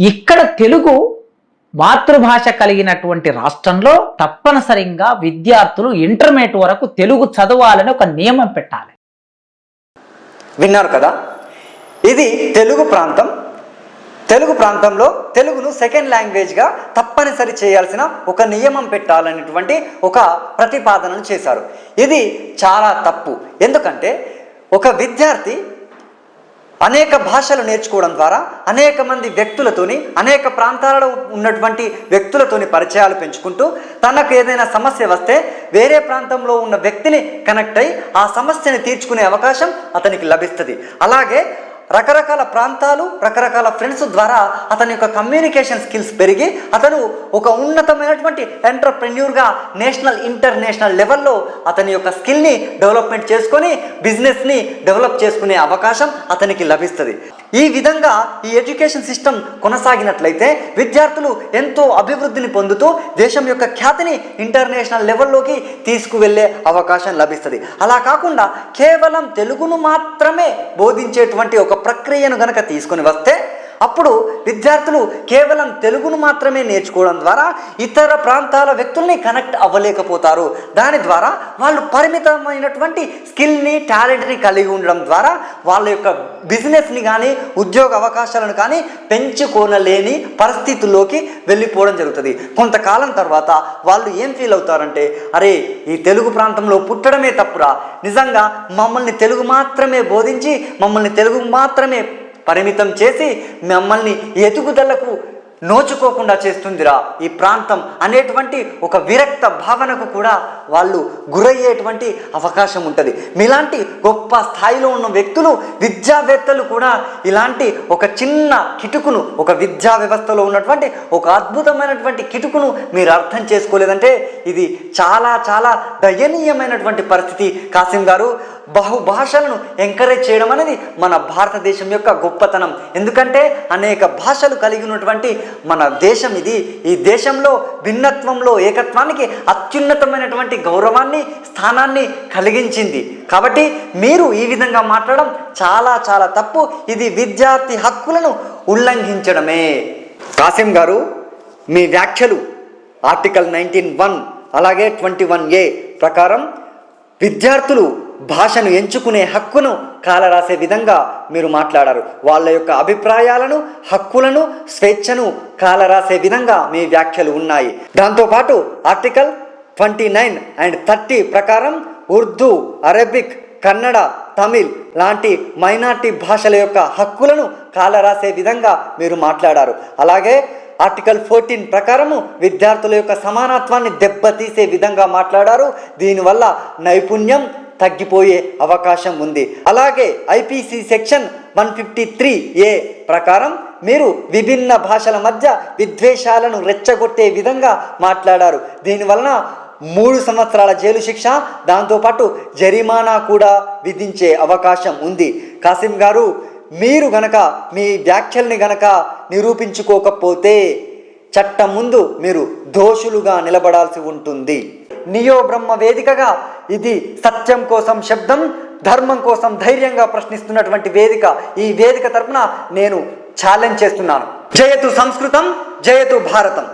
ఇక్కడ తెలుగు మాతృభాష కలిగినటువంటి రాష్ట్రంలో తప్పనిసరిగా విద్యార్థులు ఇంటర్మీడియట్ వరకు తెలుగు చదవాలని ఒక నియమం పెట్టాలి. విన్నారు కదా? ఇది తెలుగు ప్రాంతం. తెలుగు ప్రాంతంలో తెలుగును సెకండ్ లాంగ్వేజ్గా తప్పనిసరి చేయాల్సిన ఒక నియమం పెట్టాలనేటువంటి ఒక ప్రతిపాదనను చేశారు. ఇది చాలా తప్పు. ఎందుకంటే ఒక విద్యార్థి అనేక భాషలు నేర్చుకోవడం ద్వారా అనేక మంది వ్యక్తులతోని అనేక ప్రాంతాలలో ఉన్నటువంటి వ్యక్తులతోని పరిచయాలు పెంచుకుంటూ తనకు ఏదైనా సమస్య వస్తే వేరే ప్రాంతంలో ఉన్న వ్యక్తిని కనెక్ట్ అయి ఆ సమస్యని తీర్చుకునే అవకాశం అతనికి లభిస్తుంది. అలాగే రకరకాల ప్రాంతాలు రకరకాల ఫ్రెండ్స్ ద్వారా అతని యొక్క కమ్యూనికేషన్ స్కిల్స్ పెరిగి అతను ఒక ఉన్నతమైనటువంటి ఎంటర్ప్రెన్యూర్గా నేషనల్ ఇంటర్నేషనల్ లెవెల్లో అతని యొక్క స్కిల్ని డెవలప్మెంట్ చేసుకొని బిజినెస్ని డెవలప్ చేసుకునే అవకాశం అతనికి లభిస్తుంది. ఈ విధంగా ఈ ఎడ్యుకేషన్ సిస్టమ్ కొనసాగినట్లయితే విద్యార్థులు ఎంతో అభివృద్ధిని పొందుతూ దేశం యొక్క ఖ్యాతిని ఇంటర్నేషనల్ లెవెల్లోకి తీసుకువెళ్ళే అవకాశం లభిస్తుంది. అలా కాకుండా కేవలం తెలుగును మాత్రమే బోధించేటువంటి ఒక ప్రక్రియను గనక తీసుకొని వస్తే అప్పుడు విద్యార్థులు కేవలం తెలుగును మాత్రమే నేర్చుకోవడం ద్వారా ఇతర ప్రాంతాల వ్యక్తుల్ని కనెక్ట్ అవ్వలేకపోతారు. దాని ద్వారా వాళ్ళు పరిమితమైనటువంటి స్కిల్ని టాలెంట్ని కలిగి ఉండడం ద్వారా వాళ్ళ యొక్క బిజినెస్ని కానీ ఉద్యోగ అవకాశాలను కానీ పెంచుకోనలేని పరిస్థితుల్లోకి వెళ్ళిపోవడం జరుగుతుంది. కొంతకాలం తర్వాత వాళ్ళు ఏం ఫీల్ అవుతారంటే అరే ఈ తెలుగు ప్రాంతంలో పుట్టడమే తప్పురా. నిజంగా మమ్మల్ని తెలుగు మాత్రమే బోధించి మమ్మల్ని తెలుగు మాత్రమే పరిమితం చేసి మమ్మల్ని ఎదుగుదలకు నోచుకోకుండా చేస్తుందిరా. ఈ ప్రాంతం అనేటువంటి ఒక విరక్త భావనకు కూడా వాళ్ళు గురయ్యేటువంటి అవకాశం ఉంటుంది. మీలాంటి గొప్ప స్థాయిలో ఉన్న వ్యక్తులు విద్యావేత్తలు కూడా ఇలాంటి ఒక చిన్న కిటుకును ఒక విద్యా వ్యవస్థలో ఉన్నటువంటి ఒక అద్భుతమైనటువంటి కిటుకును మీరు అర్థం చేసుకోలేదంటే ఇది చాలా చాలా దయనీయమైనటువంటి పరిస్థితి. కాసిం గారు బహుభాషలను ఎంకరేజ్ చేయడం అనేది మన భారతదేశం యొక్క గొప్పతనం. ఎందుకంటే అనేక భాషలు కలిగి ఉన్నటువంటి మన దేశం ఇది. ఈ దేశంలో భిన్నత్వంలో ఏకత్వానికి అత్యున్నతమైనటువంటి గౌరవాన్ని స్థానాన్ని కలిగించింది. కాబట్టి మీరు ఈ విధంగా మాట్లాడడం చాలా చాలా తప్పు. ఇది విద్యార్థి హక్కులను ఉల్లంఘించడమే. కాసిం గారు మీ వ్యాఖ్యలు ఆర్టికల్ నైన్టీన్ వన్ అలాగే ట్వంటీ వన్ ఏ ప్రకారం విద్యార్థులు భాషను ఎంచుకునే హక్కును కాలరాసే విధంగా మీరు మాట్లాడారు. వాళ్ళ యొక్క అభిప్రాయాలను హక్కులను స్వేచ్ఛను కాలరాసే విధంగా మీ వ్యాఖ్యలు ఉన్నాయి. దాంతోపాటు article twenty nine and thirty ప్రకారం ఉర్దూ అరబిక్ కన్నడ తమిళ్ లాంటి మైనార్టీ భాషల యొక్క హక్కులను కాలరాసే విధంగా మీరు మాట్లాడారు. అలాగే ఆర్టికల్ ఫోర్టీన్ ప్రకారము విద్యార్థుల యొక్క సమానత్వాన్ని దెబ్బతీసే విధంగా మాట్లాడారు. దీనివల్ల నైపుణ్యం తగ్గిపోయే అవకాశం ఉంది. అలాగే IPC section one fifty three A ప్రకారం మీరు విభిన్న భాషల మధ్య విద్వేషాలను రెచ్చగొట్టే విధంగా మాట్లాడారు. దీనివలన మూడు సంవత్సరాల జైలు శిక్ష దాంతోపాటు జరిమానా కూడా విధించే అవకాశం ఉంది. కాసిం గారు మీరు గనక మీ వ్యాఖ్యల్ని గనక నిరూపించుకోకపోతే చట్టం ముందు మీరు దోషులుగా నిలబడాల్సి ఉంటుంది. నియో బ్రహ్మ వేదికగా ఇది సత్యం కోసం శబ్దం ధర్మం కోసం ధైర్యంగా ప్రశ్నిస్తున్నటువంటి వేదిక. ఈ వేదిక తరపున నేను ఛాలెంజ్ చేస్తున్నాను. జయతు సంస్కృతం జయతు భారతం.